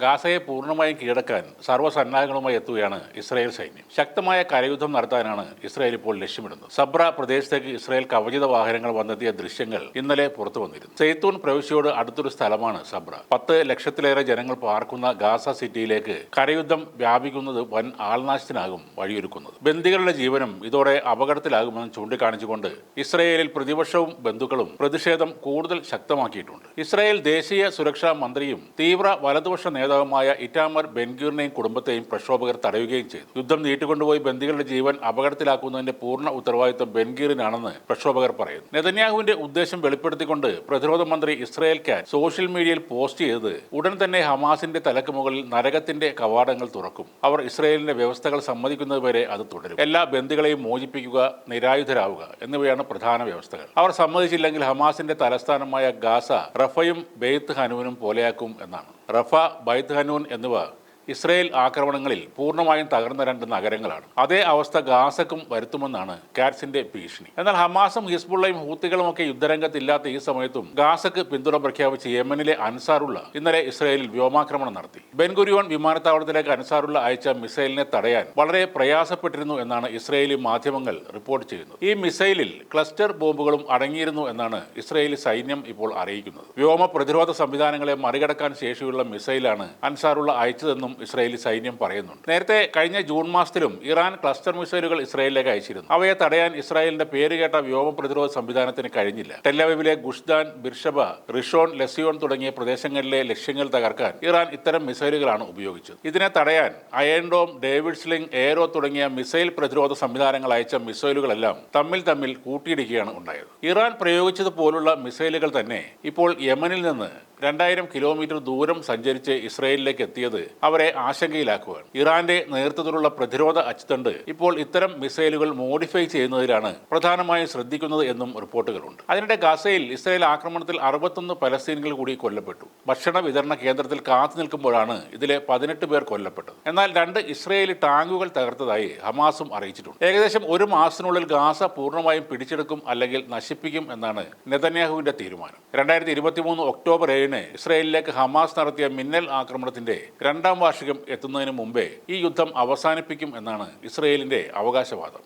ഗാസയെ പൂർണമായും കീഴടക്കാൻ സർവസന്നാഹങ്ങളുമായി എത്തുകയാണ് ഇസ്രായേൽ സൈന്യം. ശക്തമായ കരയുദ്ധം നടത്താനാണ് ഇസ്രായേൽ ഇപ്പോൾ ലക്ഷ്യമിടുന്നത്. സബ്ര പ്രദേശത്തേക്ക് ഇസ്രായേൽ കവചിത വാഹനങ്ങൾ വന്നെത്തിയ ദൃശ്യങ്ങൾ ഇന്നലെ പുറത്തു വന്നിരുന്നു. സെയ്ത്തൂൺ പ്രവിശ്യയോട് അടുത്തൊരു സ്ഥലമാണ് സബ്ര. പത്ത് ലക്ഷത്തിലേറെ ജനങ്ങൾ പാർക്കുന്ന ഗാസ സിറ്റിയിലേക്ക് കരയുദ്ധം വ്യാപിക്കുന്നത് വൻ ആൾനാശത്തിനാകും വഴിയൊരുക്കുന്നത്. ബന്ദികളുടെ ജീവനും ഇതോടെ അപകടത്തിലാകുമെന്ന് ചൂണ്ടിക്കാണിച്ചുകൊണ്ട് ഇസ്രായേലിൽ പ്രതിപക്ഷവും ബന്ധുക്കളും പ്രതിഷേധം കൂടുതൽ ശക്തമാക്കിയിട്ടുണ്ട്. ഇസ്രായേൽ ദേശീയ സുരക്ഷാ മന്ത്രിയും തീവ്ര വലതുപക്ഷ നേതാവുമായ ഇറ്റാമർ ബെൻഗീറിനെയും കുടുംബത്തെയും പ്രക്ഷോഭകർ തടയുകയും ചെയ്തു. യുദ്ധം നീട്ടിക്കൊണ്ടുപോയി ബന്ദികളുടെ ജീവൻ അപകടത്തിലാക്കുന്നതിന്റെ പൂർണ ഉത്തരവാദിത്വം ബെൻഗീറിനാണെന്ന് പ്രക്ഷോഭകർ പറയുന്നു. നെതന്യാഹുവിന്റെ ഉദ്ദേശം വെളിപ്പെടുത്തിക്കൊണ്ട് പ്രതിരോധ മന്ത്രി ഇസ്രായേൽ ക്യാൻ സോഷ്യൽ മീഡിയയിൽ പോസ്റ്റ് ചെയ്ത് ഉടൻ തന്നെ ഹമാസിന്റെ തലക്ക് മുകളിൽ നരകത്തിന്റെ കവാടങ്ങൾ തുറക്കും. അവർ ഇസ്രായേലിന്റെ വ്യവസ്ഥകൾ സമ്മതിക്കുന്നതുവരെ അത് തുടരും. എല്ലാ ബന്ദികളെയും മോചിപ്പിക്കുക നിരായുധരാവുക എന്നിവയാണ് പ്രധാന വ്യവസ്ഥകൾ. അവർ സമ്മതിച്ചില്ലെങ്കിൽ ഹമാസിന്റെ തലസ്ഥാനമായ ഗാസ റഫയും ബെയ്ത്ത് ഹനുവിനും പോലെയാക്കും എന്നാണ്. റഫ ബൈത്ത് ഹനൂൻ എന്നിവ ഇസ്രയേൽ ആക്രമണങ്ങളിൽ പൂർണമായും തകർന്ന രണ്ട് നഗരങ്ങളാണ്. അതേ അവസ്ഥ ഗാസക്കും വരുത്തുമെന്നാണ് കാറ്റ്സിന്റെ ഭീഷണി. എന്നാൽ ഹമാസും ഹിസ്ബുള്ളയും ഹൂത്തികളും ഒക്കെ യുദ്ധരംഗത്തില്ലാത്ത ഈ സമയത്തും ഗാസക്ക് പിന്തുണ പ്രഖ്യാപിച്ച് യമനിലെ അൻസാറുള്ള ഇന്നലെ ഇസ്രയേലിൽ വ്യോമാക്രമണം നടത്തി. ബെൻഗുരിയോൺ വിമാനത്താവളത്തിലേക്ക് അൻസാറുള്ള അയച്ച മിസൈലിനെ തടയാൻ വളരെ പ്രയാസപ്പെട്ടിരുന്നു എന്നാണ് ഇസ്രയേലി മാധ്യമങ്ങൾ റിപ്പോർട്ട് ചെയ്യുന്നത്. ഈ മിസൈലിൽ ക്ലസ്റ്റർ ബോംബുകളും അടങ്ങിയിരുന്നു എന്നാണ് ഇസ്രയേലി സൈന്യം ഇപ്പോൾ അറിയിക്കുന്നത്. വ്യോമ പ്രതിരോധ സംവിധാനങ്ങളെ മറികടക്കാൻ ശേഷിയുള്ള മിസൈലാണ് അൻസാറുള്ള അയച്ചതെന്നും ഇസ്രയേലി സൈന്യം പറയുന്നുണ്ട്. നേരത്തെ കഴിഞ്ഞ ജൂൺ മാസത്തിലും ഇറാൻ ക്ലസ്റ്റർ മിസൈലുകൾ ഇസ്രായേലിലേക്ക് അയച്ചിരുന്നു. അവയെ തടയാൻ ഇസ്രായേലിന്റെ പേരുകേട്ട വ്യോമ പ്രതിരോധ സംവിധാനത്തിന് കഴിഞ്ഞില്ല. ടെല്ലവിലെ ഗുഷ്ദാൻ ബിർഷബ റിഷോൺ ലെസിയോൺ തുടങ്ങിയ പ്രദേശങ്ങളിലെ ലക്ഷ്യങ്ങൾ തകർക്കാൻ ഇറാൻ ഇത്തരം മിസൈലുകളാണ് ഉപയോഗിച്ചത്. ഇതിനെ തടയാൻ Iron Dome David Sling Arrow തുടങ്ങിയ മിസൈൽ പ്രതിരോധ സംവിധാനങ്ങൾ അയച്ച മിസൈലുകളെല്ലാം തമ്മിൽ തമ്മിൽ കൂട്ടിയിടിക്കുകയാണ് ഉണ്ടായത്. ഇറാൻ പ്രയോഗിച്ചതുപോലുള്ള മിസൈലുകൾ തന്നെ ഇപ്പോൾ യമനിൽ നിന്ന് രണ്ടായിരം കിലോമീറ്റർ ദൂരം സഞ്ചരിച്ച് ഇസ്രയേലിലേക്ക് എത്തിയത് അവരെ ആശങ്കയിലാക്കുകയാണ് ഇറാന്റെ നേതൃത്വത്തിലുള്ള പ്രതിരോധ അച്ചുതണ്ട് ഇപ്പോൾ ഇത്തരം മിസൈലുകൾ മോഡിഫൈ ചെയ്യുന്നതിലാണ് പ്രധാനമായും ശ്രദ്ധിക്കുന്നത് എന്നും റിപ്പോർട്ടുകളുണ്ട്. അതിനിടെ ഗസയിൽ ഇസ്രായേൽ ആക്രമണത്തിൽ അറുപത്തൊന്ന് പലസ്തീനികൾ കൂടി കൊല്ലപ്പെട്ടു. ഭക്ഷണ വിതരണ കേന്ദ്രത്തിൽ കാത്തു നിൽക്കുമ്പോഴാണ് ഇതിലെ പതിനെട്ട് പേർ കൊല്ലപ്പെട്ടത്. എന്നാൽ രണ്ട് ഇസ്രയേലി ടാങ്കുകൾ തകർത്തതായി ഹമാസും അറിയിച്ചിട്ടുണ്ട്. ഏകദേശം ഒരു മാസത്തിനുള്ളിൽ ഗാസ പൂർണമായും പിടിച്ചെടുക്കും അല്ലെങ്കിൽ നശിപ്പിക്കും എന്നാണ് നെതന്യാഹുവിന്റെ തീരുമാനം. രണ്ടായിരത്തി ഇരുപത്തിമൂന്ന് ഒക്ടോബർ ഏഴിന് ഇസ്രയേലിലേക്ക് ഹമാസ് നടത്തിയ മിന്നൽ ആക്രമണത്തിന്റെ രണ്ടാം വാർഷികം എത്തുന്നതിന് മുമ്പേ ഈ യുദ്ധം അവസാനിപ്പിക്കും എന്നാണ് ഇസ്രയേലിന്റെ അവകാശവാദം.